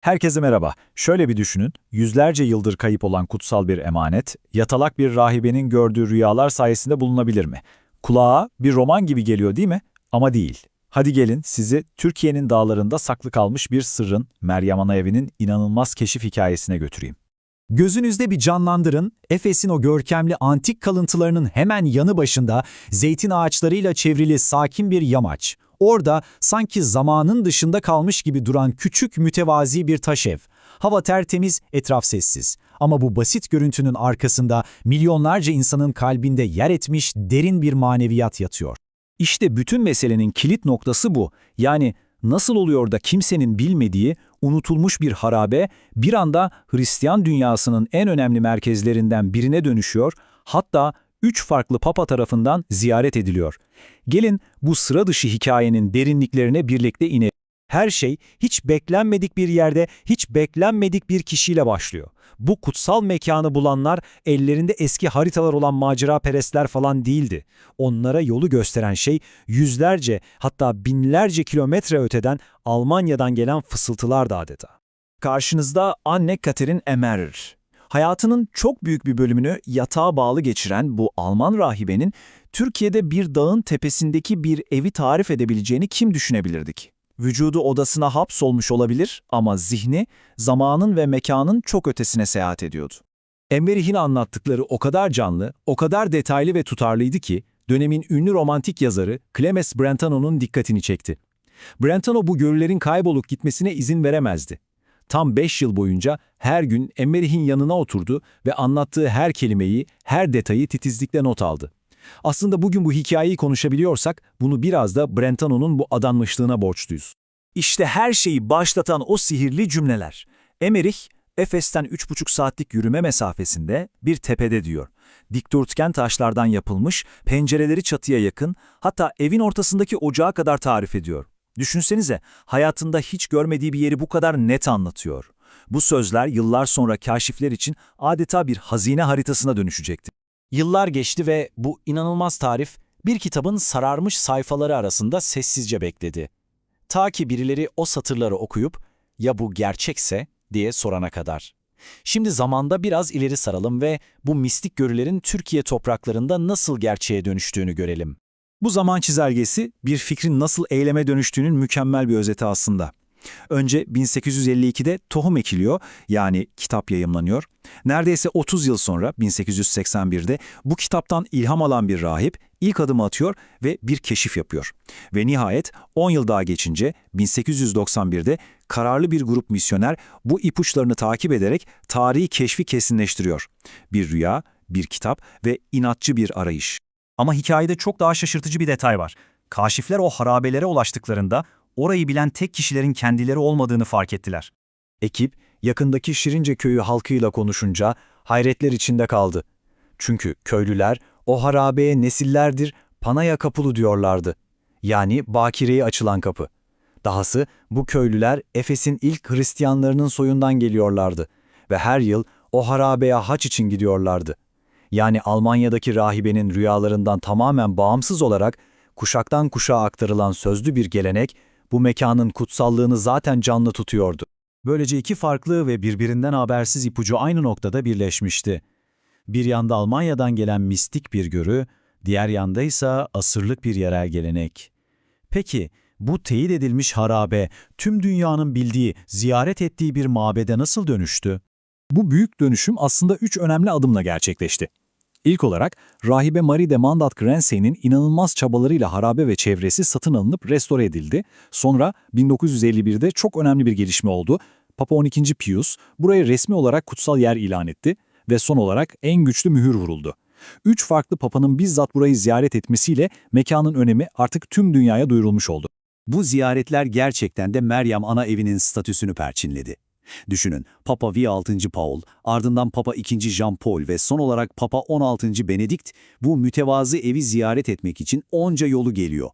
Herkese merhaba. Şöyle bir düşünün, yüzlerce yıldır kayıp olan kutsal bir emanet, yatalak bir rahibenin gördüğü rüyalar sayesinde bulunabilir mi? Kulağa bir roman gibi geliyor değil mi? Ama değil. Hadi gelin sizi Türkiye'nin dağlarında saklı kalmış bir sırrın, Meryem Ana evinin inanılmaz keşif hikayesine götüreyim. Gözünüzde bir canlandırın, Efes'in o görkemli antik kalıntılarının hemen yanı başında zeytin ağaçlarıyla çevrili sakin bir yamaç. Orada sanki zamanın dışında kalmış gibi duran küçük mütevazi bir taş ev. Hava tertemiz, etraf sessiz. Ama bu basit görüntünün arkasında milyonlarca insanın kalbinde yer etmiş derin bir maneviyat yatıyor. İşte bütün meselenin kilit noktası bu. Yani nasıl oluyor da kimsenin bilmediği, unutulmuş bir harabe bir anda Hristiyan dünyasının en önemli merkezlerinden birine dönüşüyor, hatta üç farklı papa tarafından ziyaret ediliyor. Gelin bu sıra dışı hikayenin derinliklerine birlikte inelim. Her şey hiç beklenmedik bir yerde, hiç beklenmedik bir kişiyle başlıyor. Bu kutsal mekanı bulanlar ellerinde eski haritalar olan macera perestler falan değildi. Onlara yolu gösteren şey yüzlerce hatta binlerce kilometre öteden Almanya'dan gelen fısıltılardı adeta. Karşınızda Anne Katerin Emmerer. Hayatının çok büyük bir bölümünü yatağa bağlı geçiren bu Alman rahibenin Türkiye'de bir dağın tepesindeki bir evi tarif edebileceğini kim düşünebilirdik? Vücudu odasına hapsolmuş olabilir ama zihni zamanın ve mekanın çok ötesine seyahat ediyordu. Emmerih'in anlattıkları o kadar canlı, o kadar detaylı ve tutarlıydı ki dönemin ünlü romantik yazarı Clemens Brentano'nun dikkatini çekti. Brentano bu görülerin kaybolup gitmesine izin veremezdi. Tam 5 yıl boyunca her gün Emmerih'in yanına oturdu ve anlattığı her kelimeyi, her detayı titizlikle not aldı. Aslında bugün bu hikayeyi konuşabiliyorsak bunu biraz da Brentano'nun bu adanmışlığına borçluyuz. İşte her şeyi başlatan o sihirli cümleler. Emmerich, Efes'ten 3,5 saatlik yürüme mesafesinde bir tepede diyor. Dikdörtgen taşlardan yapılmış, pencereleri çatıya yakın, hatta evin ortasındaki ocağa kadar tarif ediyor. Düşünsenize, hayatında hiç görmediği bir yeri bu kadar net anlatıyor. Bu sözler yıllar sonra kaşifler için adeta bir hazine haritasına dönüşecekti. Yıllar geçti ve bu inanılmaz tarif bir kitabın sararmış sayfaları arasında sessizce bekledi. Ta ki birileri o satırları okuyup ya bu gerçekse diye sorana kadar. Şimdi zamanda biraz ileri saralım ve bu mistik görülerin Türkiye topraklarında nasıl gerçeğe dönüştüğünü görelim. Bu zaman çizelgesi bir fikrin nasıl eyleme dönüştüğünün mükemmel bir özeti aslında. Önce 1852'de tohum ekiliyor, yani kitap yayımlanıyor. Neredeyse 30 yıl sonra 1881'de bu kitaptan ilham alan bir rahip ilk adımı atıyor ve bir keşif yapıyor. Ve nihayet 10 yıl daha geçince 1891'de kararlı bir grup misyoner bu ipuçlarını takip ederek tarihi keşfi kesinleştiriyor. Bir rüya, bir kitap ve inatçı bir arayış. Ama hikayede çok daha şaşırtıcı bir detay var. Kaşifler o harabelere ulaştıklarında orayı bilen tek kişilerin kendileri olmadığını fark ettiler. Ekip, yakındaki Şirince köyü halkıyla konuşunca hayretler içinde kaldı. Çünkü köylüler o harabeye nesillerdir Panaya kapulu diyorlardı. Yani Bakire'ye açılan kapı. Dahası bu köylüler Efes'in ilk Hristiyanlarının soyundan geliyorlardı ve her yıl o harabeye haç için gidiyorlardı. Yani Almanya'daki rahibenin rüyalarından tamamen bağımsız olarak kuşaktan kuşağa aktarılan sözlü bir gelenek bu mekanın kutsallığını zaten canlı tutuyordu. Böylece iki farklı ve birbirinden habersiz ipucu aynı noktada birleşmişti. Bir yanda Almanya'dan gelen mistik bir görü, diğer yanda ise asırlık bir yerel gelenek. Peki, bu teyit edilmiş harabe, tüm dünyanın bildiği, ziyaret ettiği bir mabede nasıl dönüştü? Bu büyük dönüşüm aslında üç önemli adımla gerçekleşti. İlk olarak rahibe Marie de Mandat Grense'nin inanılmaz çabalarıyla harabe ve çevresi satın alınıp restore edildi. Sonra 1951'de çok önemli bir gelişme oldu. Papa 12. Pius burayı resmi olarak kutsal yer ilan etti ve son olarak en güçlü mühür vuruldu. Üç farklı papanın bizzat burayı ziyaret etmesiyle mekanın önemi artık tüm dünyaya duyurulmuş oldu. Bu ziyaretler gerçekten de Meryem ana evinin statüsünü perçinledi. Düşünün, Papa V. 6. Paul, ardından Papa 2. Jean Paul ve son olarak Papa 16. Benedikt bu mütevazı evi ziyaret etmek için onca yolu geliyor.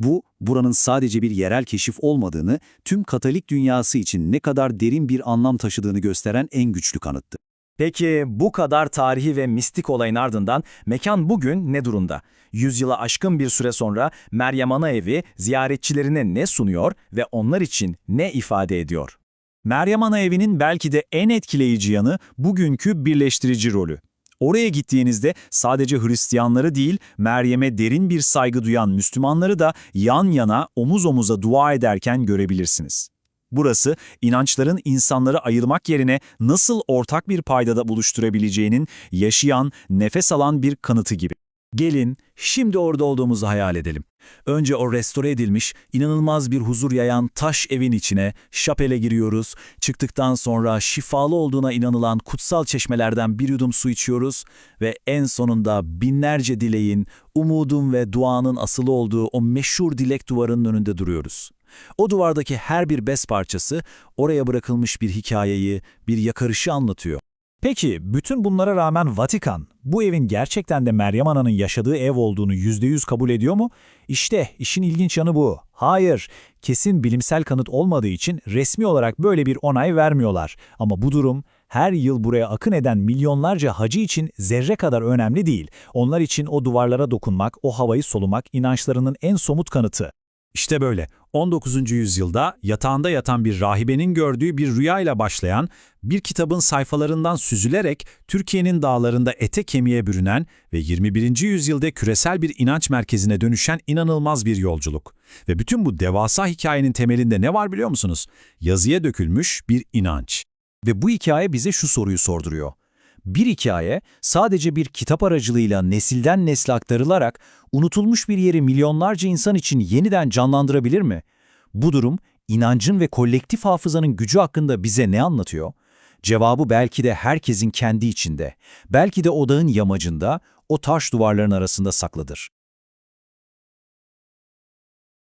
Bu, buranın sadece bir yerel keşif olmadığını, tüm Katolik dünyası için ne kadar derin bir anlam taşıdığını gösteren en güçlü kanıttı. Peki bu kadar tarihi ve mistik olayın ardından mekan bugün ne durumda? Yüzyıla aşkın bir süre sonra Meryem Ana Evi ziyaretçilerine ne sunuyor ve onlar için ne ifade ediyor? Meryem Ana evinin belki de en etkileyici yanı bugünkü birleştirici rolü. Oraya gittiğinizde sadece Hristiyanları değil, Meryem'e derin bir saygı duyan Müslümanları da yan yana, omuz omuza dua ederken görebilirsiniz. Burası, inançların insanları ayırmak yerine nasıl ortak bir paydada buluşturabileceğinin yaşayan, nefes alan bir kanıtı gibi. Gelin, şimdi orada olduğumuzu hayal edelim. Önce o restore edilmiş, inanılmaz bir huzur yayan taş evin içine, şapele giriyoruz. Çıktıktan sonra şifalı olduğuna inanılan kutsal çeşmelerden bir yudum su içiyoruz ve en sonunda binlerce dileğin, umudun ve duanın asılı olduğu o meşhur dilek duvarının önünde duruyoruz. O duvardaki her bir bez parçası oraya bırakılmış bir hikayeyi, bir yakarışı anlatıyor. Peki bütün bunlara rağmen Vatikan bu evin gerçekten de Meryem Ana'nın yaşadığı ev olduğunu %100 kabul ediyor mu? İşte işin ilginç yanı bu. Hayır, kesin bilimsel kanıt olmadığı için resmi olarak böyle bir onay vermiyorlar. Ama bu durum her yıl buraya akın eden milyonlarca hacı için zerre kadar önemli değil. Onlar için o duvarlara dokunmak, o havayı solumak inançlarının en somut kanıtı. İşte böyle 19. yüzyılda yatağında yatan bir rahibenin gördüğü bir rüyayla başlayan, bir kitabın sayfalarından süzülerek Türkiye'nin dağlarında ete kemiğe bürünen ve 21. yüzyılda küresel bir inanç merkezine dönüşen inanılmaz bir yolculuk. Ve bütün bu devasa hikayenin temelinde ne var biliyor musunuz? Yazıya dökülmüş bir inanç. Ve bu hikaye bize şu soruyu sorduruyor. Bir hikaye sadece bir kitap aracılığıyla nesilden nesle aktarılarak unutulmuş bir yeri milyonlarca insan için yeniden canlandırabilir mi? Bu durum inancın ve kolektif hafızanın gücü hakkında bize ne anlatıyor? Cevabı belki de herkesin kendi içinde, belki de odağın yamacında, o taş duvarların arasında saklıdır.